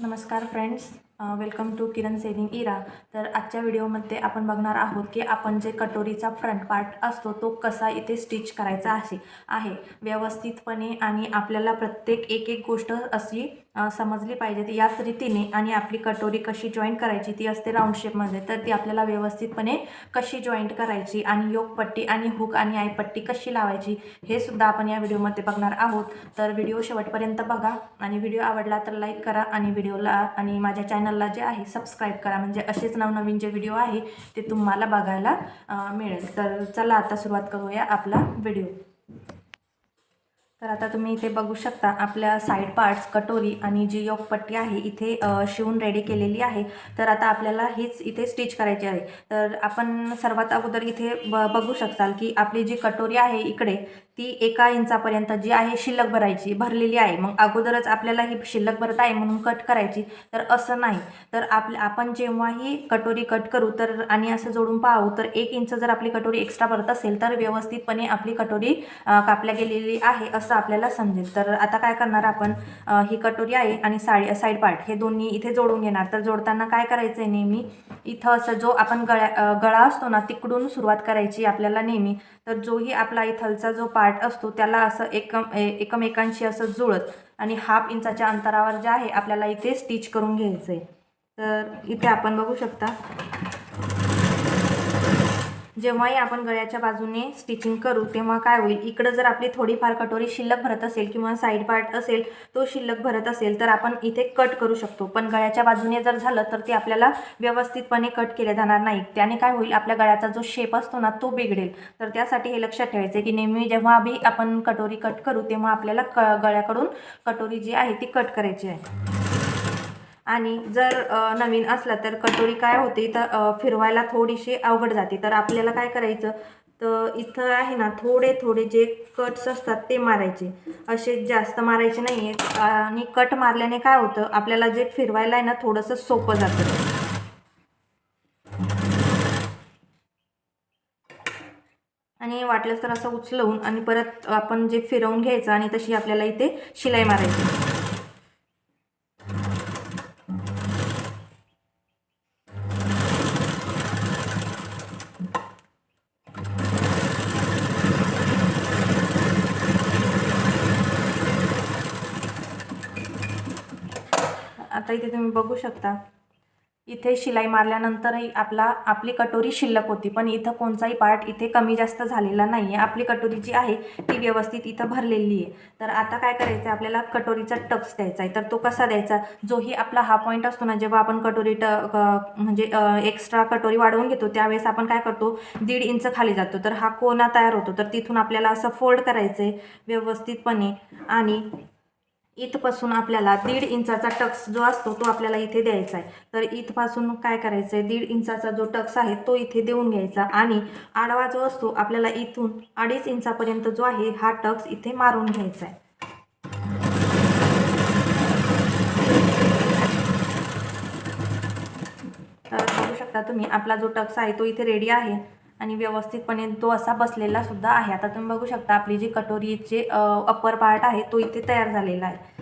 नमस्कार friends welcome to Kiran sewing era. तर आजच्या व्हिडिओमध्ये आपण बघणार आहोत की आपण जे कटोरीचा फ्रंट पार्ट असतो तो कसा इथे स्टिच करायचा आहे आहे. व्यवस्थितपणे आणि आपल्याला प्रत्येक एक एक गोष्ट अशी समजली पाहिजे. याच रीतीने आणि आपली कटोरी कशी जॉईंट करायची ती असते राऊंड शेपमध्ये तर ती आपल्याला व्यवस्थितपणे कशी जॉईंट करायची आणि योगपट्टी आणि हुक आणि आयपट्टी कशी लावायची हे सुद्धा आपण या व्हिडिओमध्ये बघणार आहोत. तर व्हिडिओ शेवटपर्यंत बघा आणि व्हिडिओ आवडला तर लाईक करा आणि व्हिडिओला आणि माझ्या चॅनल चॅनलला जे आहे सबस्क्राईब करा. म्हणजे असेच नवनवीन जे व्हिडिओ आहे ते तुम्हाला बघायला मिळेल. तर चला आता सुरुवात करूया आपला व्हिडिओ तर आता तुम्ही इथे बघू शकता आपल्या साईड पार्ट्स कटोरी आणि जी योगपट्टी आहे इथे शिवून रेडी केलेली आहे. तर आता आपल्याला हीच इथे स्टिच करायची आहे. तर आपण सर्वात अगोदर इथे ब बघू शकताल की आपली जी कटोरी आहे इकडे ती एका इंचापर्यंत जी आहे शिल्लक भरायची भरलेली आहे. मग अगोदरच आपल्याला ही शिल्लक भरत आहे म्हणून कट करायची. तर असं नाही. तर आप आपण जेव्हाही कटोरी कट करू तर आणि असं जोडून पाहू तर एक इंच जर आपली कटोरी एक्स्ट्रा भरत असेल तर व्यवस्थितपणे आपली कटोरी कापल्या गेलेली आहे. असं आपल्याला समजेल. तर आता काय करणार आपण? ही कटोरी आहे आणि साडी साईड पार्ट हे दोन्ही इथे जोडून घेणार. तर जोडताना काय करायचं आहे नेहमी? इथं असं जो आपण गळ्या गळा असतो ना तिकडून सुरुवात करायची आपल्याला नेहमी. तर जोही आपला इथलचा जो पार्ट असतो त्याला असं एकम ए- एकमेकांशी असं जुळत आणि हाफ इंचाच्या अंतरावर जे आहे आपल्याला इथे स्टिच करून घ्यायचं आहे तर इथे आपण बघू शकता. जेव्हाही आपण गळ्याच्या बाजूने स्टिचिंग करू तेव्हा काय होईल? इकडं जर आपली थोडीफार कटोरी शिल्लक भरत असेल किंवा साईड पार्ट असेल तो शिल्लक भरत असेल तर आपण इथे कट करू शकतो. पण गळ्याच्या बाजूने जर झालं तर ते आपल्याला व्यवस्थितपणे कट केले जाणार नाही त्याने काय होईल? आपल्या गळ्याचा जो शेप असतो ना तो बिघडेल. तर त्यासाठी हे लक्षात ठेवायचं आहे की नेहमी जेव्हाबी आपण कटोरी कट करू तेव्हा आपल्याला क गळ्याकडून कटोरी जी आहे ती कट करायची आहे. आणि जर नवीन असला तर कटोरी काय होते तर फिरवायला थोडीशी अवघड जाते. तर आपल्याला काय करायचं? तर इथं आहे ना थोडे थोडे जे कट्स असतात ते मारायचे. असे जास्त मारायचे नाही आहेत आणि कट मारल्याने काय होतं? आपल्याला जे फिरवायला आहे ना थोडंसं सोपं जातं. आणि वाटलंच तर असं उचलवून आणि परत आपण जे फिरवून घ्यायचं आणि तशी आपल्याला इथे शिलाई मारायची. आता इथे तुम्ही बघू शकता. इथे शिलाई मारल्यानंतरही आपला आपली कटोरी शिल्लक होती पण इथं कोणताही पार्ट इथे कमी जास्त झालेला नाही आहे आपली कटोरी जी आहे ती व्यवस्थित इथं भरलेली आहे. तर आता काय करायचं आहे आपल्याला कटोरीचा टक्स द्यायचा आहे तर तो कसा द्यायचा? जोही आपला हा पॉईंट असतो ना जेव्हा आपण कटोरी ट म्हणजे एक्स्ट्रा कटोरी वाढवून घेतो त्यावेळेस आपण काय करतो? दीड इंच खाली जातो. तर हा कोना तयार होतो. तर तिथून आपल्याला असं फोल्ड करायचं आहे व्यवस्थितपणे. आणि इथपासून आपल्याला दीड इंचाचा टक्स जो असतो तो आपल्याला इथे द्यायचा आहे. तर इथपासून काय करायचं आहे दीड इंचाचा जो टक्स आहे तो इथे देऊन घ्यायचा. आणि आडवा जो असतो आपल्याला इथून अडीच इंचापर्यंत जो आहे हा टक्स इथे मारून घ्यायचा आहे. तर बघू शकता तुम्ही आपला जो टक्स आहे तो इथे रेडी आहे. आणि व्यवस्थितपणे तो असा बसलेला सुद्धा आहे. आता तुम्ही बघू शकता आपली जी कटोरीचे अप्पर पार्ट आहे तो इथे तयार झालेला आहे.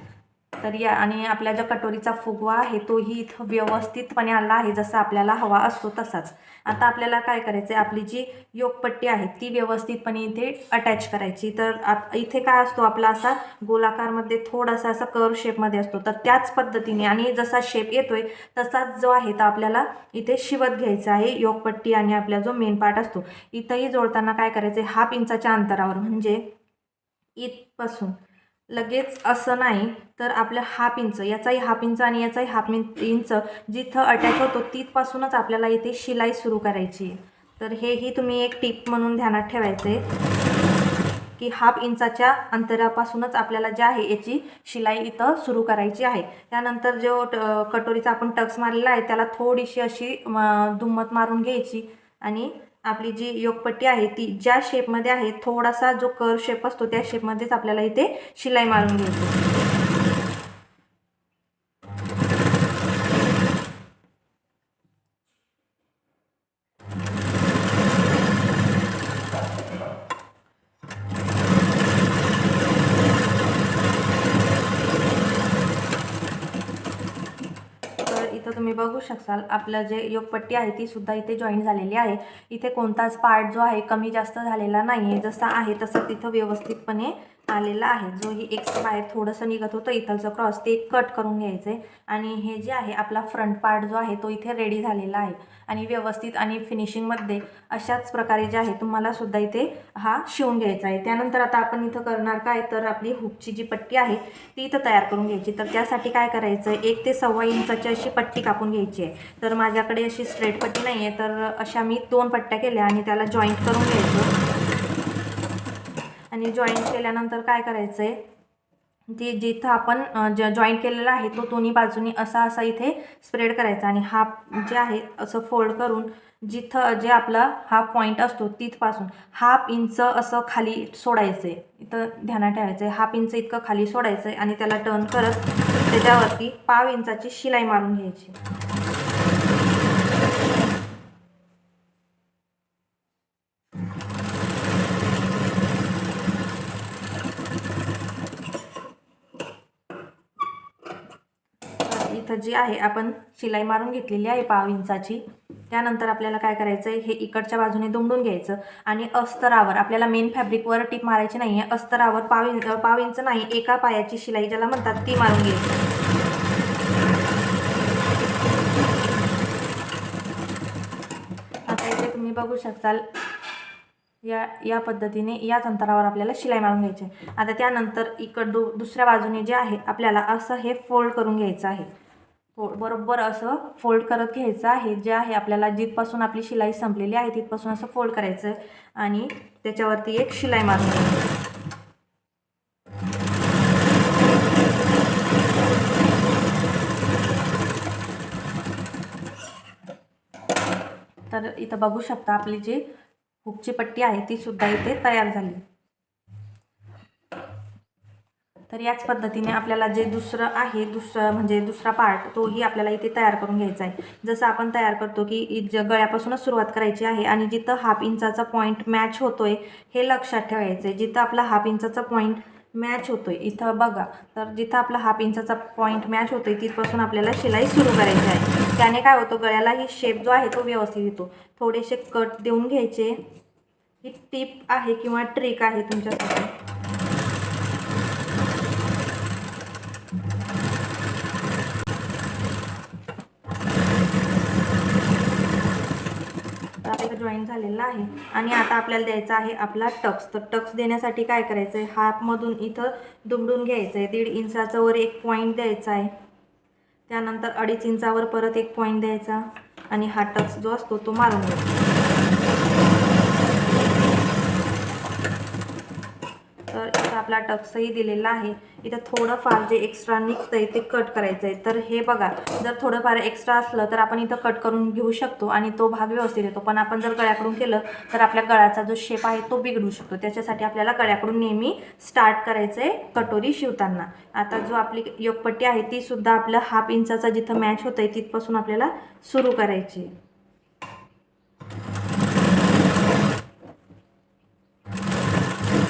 तर या आणि आपल्या ज्या कटोरीचा फुगवा आहे तोही इथं व्यवस्थितपणे आला आहे जसा आपल्याला हवा असतो तसाच. आता आपल्याला काय करायचं आहे आपली जी योगपट्टी आहे ती व्यवस्थितपणे इथे अटॅच करायची. तर आप इथे काय असतो आपला असा गोलाकारमध्ये थोडासा असा कर्व शेपमध्ये असतो. तर त्याच पद्धतीने आणि जसा शेप येतोय तसाच जो आहे तर आपल्याला इथे शिवत घ्यायचा आहे योगपट्टी आणि आपला जो मेन पार्ट असतो. इथंही जोडताना काय करायचं आहे हाफ इंचाच्या अंतरावर म्हणजे इथपासून लगेच असं नाही तर आपलं हाफ इंच याचाही हाफ इंच आणि याचाही हाफ इं इंच जिथं अटॅच होतो तिथपासूनच आपल्याला इथे शिलाई सुरू करायची आहे. तर हेही तुम्ही एक टिप म्हणून ध्यानात ठेवायचं आहे की हाफ इंचाच्या अंतरापासूनच आपल्याला जे आहे याची शिलाई इथं सुरू करायची आहे. त्यानंतर जो ट- कटोरीचा आपण टक्स मारलेला आहे त्याला थोडीशी अशी दुम्मत मारून घ्यायची आणि आपली जी योगपट्टी आहे ती ज्या शेपमध्ये आहे थोडासा जो कर शेप असतो त्या शेपमध्येच आपल्याला इथे शिलाई मारून घ्यायची तर इथं तुम्ही बघू शकाल आपलं जे योगपट्टी आहे ती सुद्धा इथे जॉईन झालेली आहे. इथे कोणताच पार्ट जो आहे कमी जास्त झालेला नाही आहे जसा आहे तसं तिथं व्यवस्थितपणे आलेला आहे. जो ही एक बाहेर थोडंसं निघत होतं. इथलचं क्रॉस ते कट करून घ्यायचं आहे आणि हे जे आहे आपला फ्रंट पार्ट जो आहे तो इथे रेडी झालेला आहे. आणि व्यवस्थित आणि फिनिशिंगमध्ये अशाच प्रकारे जे आहे तुम्हाला सुद्धा इथे हा शिवून घ्यायचा आहे. त्यानंतर आता आपण इथं करणार काय? तर आपली हुकची जी पट्टी आहे ती इथं तयार करून घ्यायची. तर त्यासाठी काय करायचं आहे एक ते सव्वा इंचाची अशी पट्टी कापून घ्यायची आहे. तर माझ्याकडे अशी स्ट्रेट पट्टी नाही आहे तर अशा मी दोन पट्ट्या केल्या आणि त्याला जॉईंट करून घ्यायचं. आणि जॉईंट केल्यानंतर काय करायचं आहे ते जिथं आपण ज जॉईंट केलेला आहे तो दोन्ही बाजूनी असा असा इथे स्प्रेड करायचा. आणि हा जे आहे असं फोल्ड करून जिथं जे आपला हा पॉईंट असतो तिथपासून हाफ इंच असं खाली सोडायचं आहे इथं ध्यानात ठेवायचं आहे हाफ इंच इतकं खाली सोडायचं आहे आणि त्याला टर्न करत त्याच्यावरती पाव इंचाची शिलाई मारून घ्यायची. जी आहे आपण शिलाई मारून घेतलेली आहे पाव इंचाची. त्यानंतर आपल्याला काय करायचं आहे हे इकडच्या बाजूने दुमडून घ्यायचं आणि अस्तरावर आपल्याला मेन फॅब्रिकवर टीप मारायची नाही आहे अस्तरावर पाव इंच पाव इंच नाही एका पायाची शिलाई ज्याला म्हणतात ती मारून घ्यायची. आता इथे तुम्ही बघू शकताल या या पद्धतीने याच अंतरावर आपल्याला शिलाई मारून घ्यायची आहे. आता त्यानंतर इकड दु दुसऱ्या बाजूने जे आहे आपल्याला असं हे फोल्ड करून घ्यायचं आहे. फो बरोबर असं फोल्ड करत घ्यायचं आहे. जे आहे आपल्याला जिथपासून आपली शिलाई संपलेली आहे तिथपासून असं फोल्ड करायचं आहे आणि त्याच्यावरती एक शिलाई मारून घ्यायची तर इथं बघू शकता आपली जी हुकची पट्टी आहे ती सुद्धा इथे तयार झाली. तर याच पद्धतीने आपल्याला जे दुसरं आहे दुसरं म्हणजे दुसरा पार्ट तोही आपल्याला इथे तयार करून घ्यायचा आहे. जसं आपण तयार करतो की इ- ज गळ्यापासूनच सुरुवात करायची आहे आणि जिथं हाफ इंचाचा पॉईंट मॅच होतोय हे लक्षात ठेवायचं आहे जिथं आपला हाफ इंचाचा पॉईंट मॅच होतोय इथं बघा. तर जिथं आपला हाफ इंचाचा पॉईंट मॅच होतोय तिथपासून आपल्याला शिलाई सुरू करायची आहे. त्याने काय होतं गळ्याला ही शेप जो आहे तो व्यवस्थित येतो. थोडेसे कट देऊन घ्यायचे. ही टिप आहे किंवा ट्रिक आहे तुमच्यासाठी तर आपल्याला जॉईन झालेला आहे. आणि आता आपल्याला द्यायचा आहे आपला टक्स तर टक्स देण्यासाठी काय करायचं आहे हाफमधून इथं दुमडून घ्यायचं आहे दीड इंचाचं वर एक पॉईंट द्यायचा आहे. त्यानंतर अडीच इंचावर परत एक पॉईंट द्यायचा. आणि हा टक्स जो असतो तो मारून घ्यायचा तर इथं टक्सही दिलेला आहे. इथं थोडंफार जे एक्स्ट्रा निघतं आहे ते कट करायचं आहे तर हे बघा जर थोडंफार एक्स्ट्रा असलं तर आपण इथं कट करून घेऊ शकतो आणि तो भाग व्यवस्थित येतो. पण आपण जर गळ्याकडून केलं तर आपल्या गळ्याचा जो शेप आहे तो बिघडू शकतो. त्याच्यासाठी आपल्याला गळ्याकडून नेहमी स्टार्ट करायचं आहे कटोरी शिवताना. आता जो आपली योगपट्टी आहे ती सुद्धा आपलं हाफ इंचाचा जिथं मॅच होत आहे तिथपासून आपल्याला सुरू करायची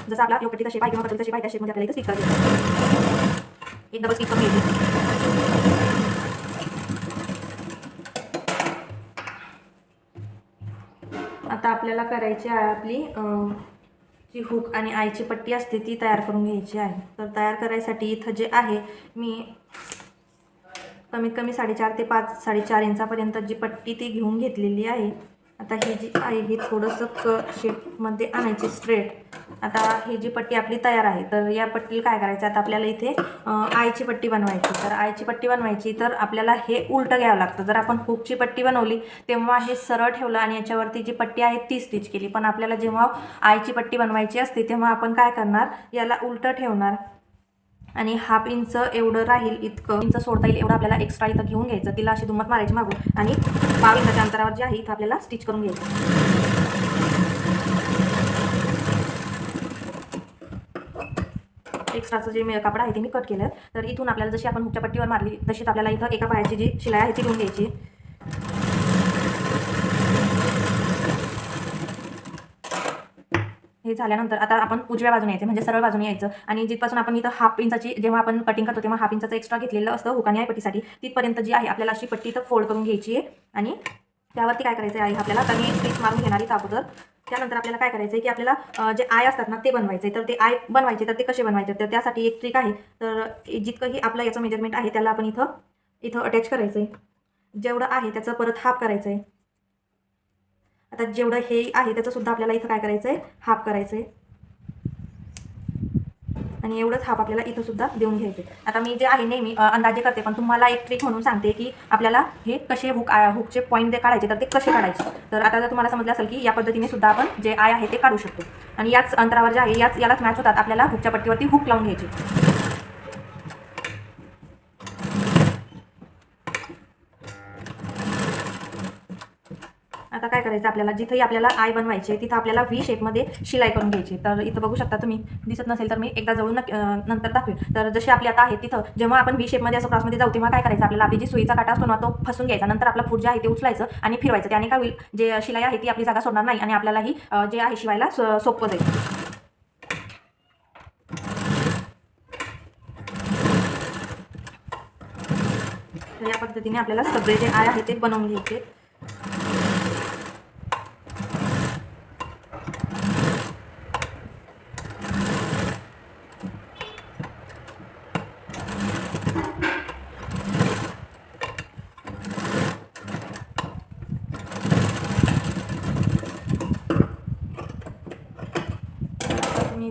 जसा आपला योगपट्टीचा शेप आहे किंवा कटोरीचा शेप आहे त्या शेपमध्ये आपल्याला इथं स्टिच करायचं एक डबल स्टिच करून घ्यायची आता आपल्याला करायची आहे आपली जी हुक आणि आईची पट्टी असते ती तयार करून घ्यायची आहे. तर तयार करायसाठी इथं जे आहे मी कमीत कमी साडेचार ते पाच साडेचार इंचापर्यंत जी पट्टी ती घेऊन घेतलेली आहे. आता ही जी आहे ही थोडंसं क शेपमध्ये आणायची स्ट्रेट आता ही जी पट्टी आपली तयार आहे तर या पट्टीला काय करायचं? आता आपल्याला इथे आयची आईची पट्टी बनवायची. तर आईची पट्टी बनवायची तर आपल्याला हे उलटं घ्यावं लागतं. जर आपण हुकची पट्टी बनवली तेव्हा हे सरळ ठेवलं आणि याच्यावरती जी पट्टी आहे ती स्टिच केली. पण आपल्याला जेव्हा आईची पट्टी बनवायची असते तेव्हा आपण काय करणार? याला उलटं ठेवणार. आणि हाफ इंच एवढं राहील इतकं. इंच सोडता येईल एवढं आपल्याला एक्स्ट्रा इथं घेऊन घ्यायचं. तिला अशी दुमत मारायची मागून. आणि पाव इंचाच्या अंतरावर जे आहे इथं आपल्याला स्टिच करून घ्यायचं. एक्स्ट्राचं जे मे- कापड आहे ते मी कट केलं तर इथून आपल्याला जशी आपण हुकच्या पट्टीवर मारली तशीच आपल्याला इथं एका पायाची जी शिलाई आहे ती घेऊन घ्यायची. हे झाल्यानंतर आता आपण उजव्या बाजूने यायचं म्हणजे सरळ बाजूने यायचं. आणि जिथपासून आपण इथं हाफ इंचाची जेव्हा आपण कटिंग करतो तेव्हा हाफ इंचाचं एक्स्ट्रा घेतलेलं असतं हुकाने आहे पट्टीसाठी तिथपर्यंत जी आहे आपल्याला अशी पट्टी इथं फोल्ड करून घ्यायची आहे. आणि त्यावरती काय करायचं आहे आपल्याला तर मी स्टिच मारून घेणारी आहे अगोदर. त्यानंतर आपल्याला काय करायचं आहे की आपल्याला जे आय असतात ना ते बनवायचे तर ते आय बनवायचे तर ते कसे बनवायचे? तर त्यासाठी एक ट्रिक आहे. तर जितकंही आपलं याचं मेजरमेंट आहे त्याला आपण इथं इथं अटॅच करायचं आहे जेवढं आहे त्याचं परत हाफ करायचं आहे आता जेवढं हे आहे त्याचं सुद्धा आपल्याला इथं काय करायचं आहे हाफ करायचं आहे आणि एवढंच हाफ आपल्याला इथं सुद्धा देऊन घ्यायचे आता मी जे आहे नेहमी अंदाजे करते पण तुम्हाला एक ट्रिक म्हणून सांगते की आपल्याला हे कसे हुक आ- हुकचे पॉईंट जे काढायचे तर ते कसे काढायचे? तर आता जर तुम्हाला समजलं असेल की या पद्धतीने सुद्धा आपण जे आय आहे ते काढू शकतो. आणि याच अंतरावर जे आहे याच यालाच मॅच होतात आपल्याला हुकच्या पट्टीवरती हुक लावून घ्यायची. करायचं आपल्याला जिथंही आपल्याला आय बनवायचे तिथं आपल्याला व्ही शेपमध्ये शिलाई करून घ्यायची तर इथं बघू शकता तुम्ही दिसत नसेल तर मी एकदा जवळून नंतर दाखवेल तर जसे आपले आता आहे तिथं जेव्हा आपण व्ही शेपमध्ये असं क्रॉसमध्ये जाऊ तेव्हा काय करायचं आपल्याला? आपली जी सुईचा काटा असतो ना तो फसून घ्यायचा. नंतर आपला फूट जे आहे ते उचलायचं आणि फिरवायचं. त्याने काय होईल? जे शिलाई आहे ती आपली जागा सोडणार नाही आणि आपल्यालाही जे आहे शिवायला सोपं जाईल. या पद्धतीने आपल्याला सगळे जे आय आहे ते बनवून घ्यायचे.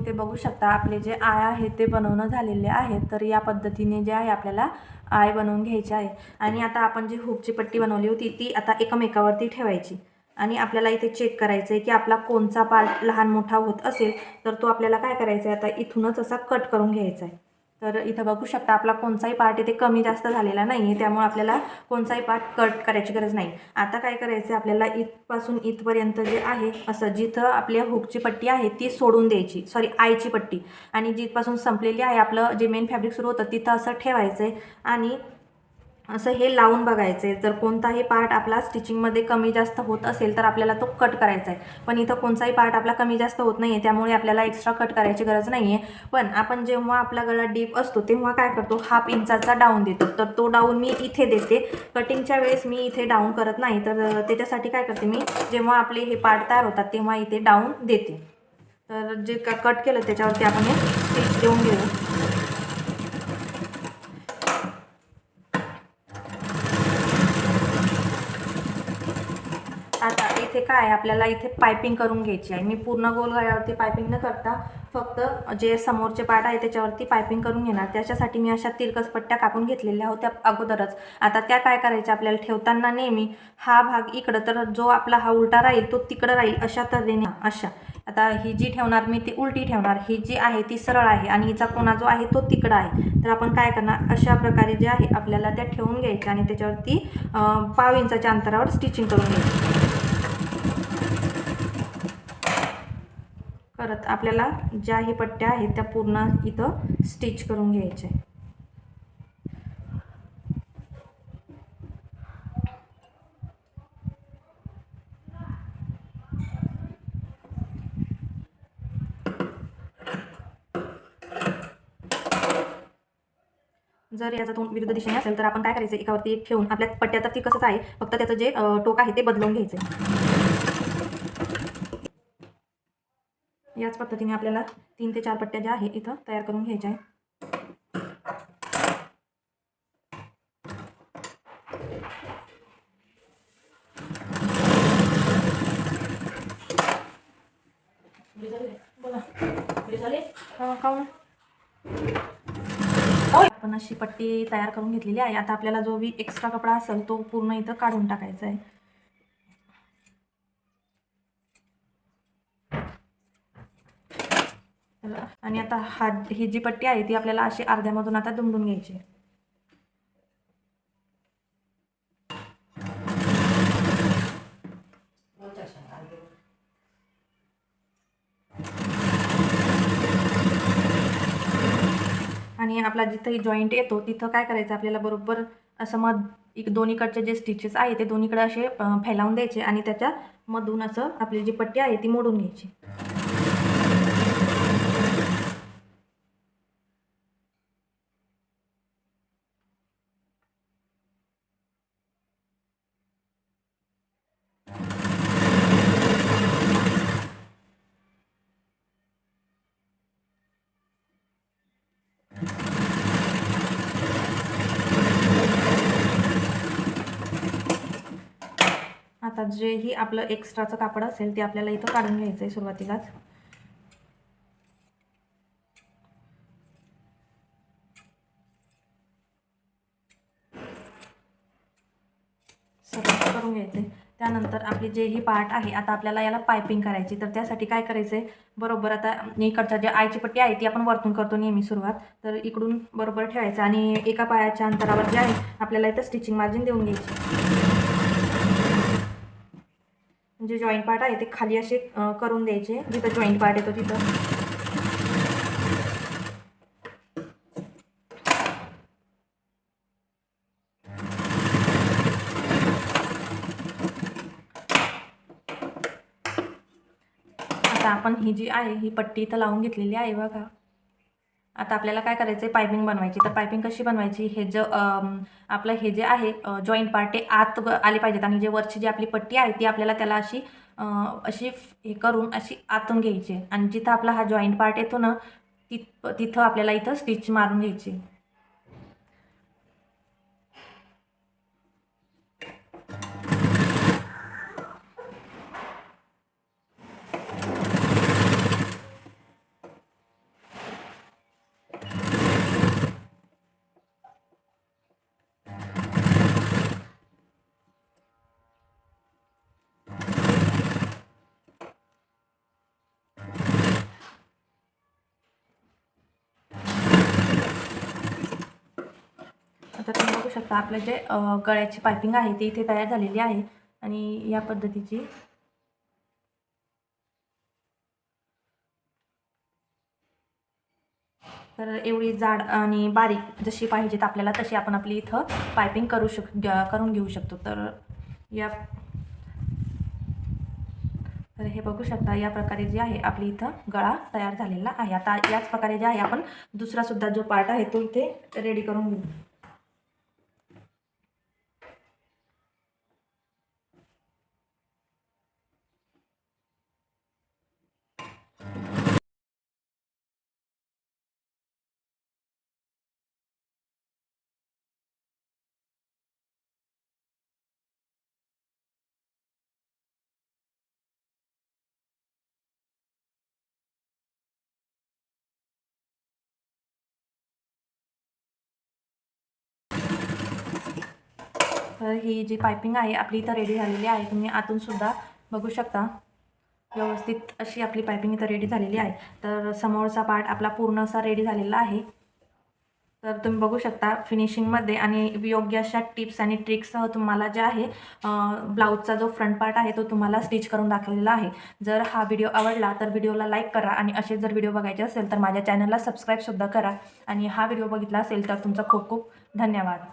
इथे बघू शकता. आपले जे आय आहे ते बनवणं झालेले आहे तर या पद्धतीने जे आहे आपल्याला आय बनवून घ्यायचे आहे. आणि आता आपण जी हुकची पट्टी बनवली होती ती आता एकमेकावरती ठेवायची. आणि आपल्याला इथे चेक करायचं आहे की आपला कोणचा पार्ट लहान मोठा होत असेल तर तो आपल्याला काय करायचा आहे आता इथूनच असा कट करून घ्यायचा आहे तर इथं बघू शकता आपला कोणताही पार्ट इथे कमी जास्त झालेला नाही आहे त्यामुळे आपल्याला कोणताही पार्ट कट करायची गरज नाही. आता काय करायचं आहे आपल्याला इथपासून इथपर्यंत जे आहे असं जिथं आपल्या हुकची पट्टी आहे ती सोडून द्यायची. सॉरी आयची पट्टी. आणि जिथपासून संपलेली आहे आपलं जे मेन फॅब्रिक सुरू होतं तिथं असं ठेवायचं आहे आणि असं हे लावून बघायचं. आहे जर कोणताही पार्ट आपला स्टिचिंगमध्ये कमी जास्त होत असेल तर आपल्याला तो कट करायचा आहे पण इथं कोणताही पार्ट आपला कमी जास्त होत नाही आहे त्यामुळे आपल्याला एक्स्ट्रा कट करायची गरज नाही आहे पण आपण जेव्हा आपला गळा डीप असतो तेव्हा काय करतो? हाफ इंचाचा डाऊन देतो. तर तो डाऊन मी इथे देते. कटिंगच्या वेळेस मी इथे डाऊन करत नाही. तर त्याच्यासाठी काय करते मी? जेव्हा आपले हे पार्ट तयार होतात तेव्हा इथे डाऊन देते. तर जे का कट केलं त्याच्यावरती आपण हे स्टिच देऊन घेऊ आता इथे काय आहे? आपल्याला इथे पायपिंग करून घ्यायची आहे. मी पूर्ण गोल गळ्यावरती पायपिंग न करता फक्त जे समोरचे पार्ट आहे त्याच्यावरती पायपिंग करून घेणार. त्याच्यासाठी मी अशा तिरकस पट्ट्या कापून घेतलेल्या होत्या अगोदरच. आता त्या काय करायच्या? आपल्याला ठेवताना नेहमी हा भाग इकडं तर जो आपला हा उलटा राहील तो तिकडं राहील अशा तऱ्हेने. अशा. आता ही जी ठेवणार मी ती उलटी ठेवणार. ही जी आहे ती सरळ आहे आणि हिचा कोणा जो आहे तो तिकडं आहे. तर आपण काय करणार? अशा प्रकारे जे आहे आपल्याला त्या ठेवून घ्यायच्या आणि त्याच्यावरती पाव इंचाच्या अंतरावर स्टिचिंग करून घ्यायची. परत आपल्याला ज्या ही पट्ट्या आहेत त्या पूर्ण इथं स्टिच करून घ्यायच्या जर याचा तोंड विरुद्ध दिशेने असेल तर आपण काय करायचं? एकावरती एक ठेवून आपल्या पट्ट्या तर ती कसंच आहे फक्त त्याचं जे टोक आहे ते बदलून घ्यायचं. याच पद्धतीने आपल्याला तीन ते चार पट्ट्या ज्या आहे इथं तयार करून घ्यायच्या आहे बोला आपण अशी पट्टी तयार करून घेतलेली आहे. आता आपल्याला जो बी एक्स्ट्रा कपडा असेल तो पूर्ण इथं काढून टाकायचा आहे तर- आणि आता हा ही जी पट्टी आहे ती आपल्याला अशी अर्ध्यामधून आता दुमडून घ्यायची आहे. आणि आपला जिथंही जॉईंट येतो तिथं काय करायचं आपल्याला बरोबर असं मध एक दोन्हीकडचे जे स्टिचेस आहे ते दोन्हीकडे असे फैलावून द्यायचे आणि त्याच्या मधून असं आपली जी पट्टी आहे ती मोडून घ्यायची आता जेही आपलं एक्स्ट्राचं कापड असेल ते आपल्याला इथं काढून घ्यायचं आहे सुरुवातीलाच करून घ्यायचे त्यानंतर आपले जे ही पार्ट आहे आता आपल्याला याला पायपिंग करायची. तर त्यासाठी काय करायचं आहे बरोबर आता इकडच्या जे आयची पट्टी आहे ती आपण वरतून करतो नेहमी सुरुवात. तर इकडून बरोबर ठेवायचं. आणि एका पायाच्या अंतरावर जे आहे आपल्याला इथं स्टिचिंग मार्जिन देऊन घ्यायची. जे जॉईंट पार्ट आहे ते खाली असे करून द्यायचे. जिथं जॉईंट पार्ट येतो तिथं. आता आपण ही जी आहे ही पट्टी इथं लावून घेतलेली आहे बघा. आता आपल्याला काय करायचं आहे पायपिंग बनवायची. तर पायपिंग कशी बनवायची? हे जे आपलं हे जे आहे जॉईंट पार्ट ते आत ग- आले पाहिजेत आणि जे वरची जी आपली पट्टी आहे ती आपल्याला त्याला अशी अशी हे करून अशी आतून घ्यायची. आणि जिथं आपला हा जॉईंट पार्ट येतो ना तिथ तिथं आपल्याला इथं स्टिच मारून घ्यायची. तर तुम्ही बघू शकता आपलं जे गळ्याची पायपिंग आहे ती इथे तयार झालेली आहे. आणि या पद्धतीची तर एवढी जाड आणि बारीक जशी पाहिजेत आपल्याला तशी आपण आपली इथं पायपिंग करू शक ग- करून घेऊ शकतो. तर या तर हे बघू शकता या प्रकारे जे आहे आपली इथं गळा तयार झालेला आहे. आता याच प्रकारे जे आहे आपण दुसरा सुद्धा जो पार्ट आहे तो इथे रेडी करून घेऊ. तर ही जी पायपिंग आहे आपली इथं रेडी झालेली आहे. तुम्ही आतून सुद्धा बघू शकता. व्यवस्थित अशी आपली पायपिंग इथं रेडी झालेली आहे. तर समोरचा पार्ट आपला पूर्ण असा रेडी झालेला आहे. तर तुम्ही बघू शकता फिनिशिंगमध्ये आणि योग्य अशा टिप्स आणि ट्रिक्ससह तुम्हाला जे आहे ब्लाऊजचा जो फ्रंट पार्ट आहे तो तुम्हाला स्टिच करून दाखवलेला आहे. जर हा व्हिडिओ आवडला तर व्हिडिओला लाईक करा आणि असे जर व्हिडिओ बघायचे असेल तर माझ्या चॅनलला सबस्क्राईबसुद्धा करा. आणि हा व्हिडिओ बघितला असेल तर तुमचा खूप खूप धन्यवाद.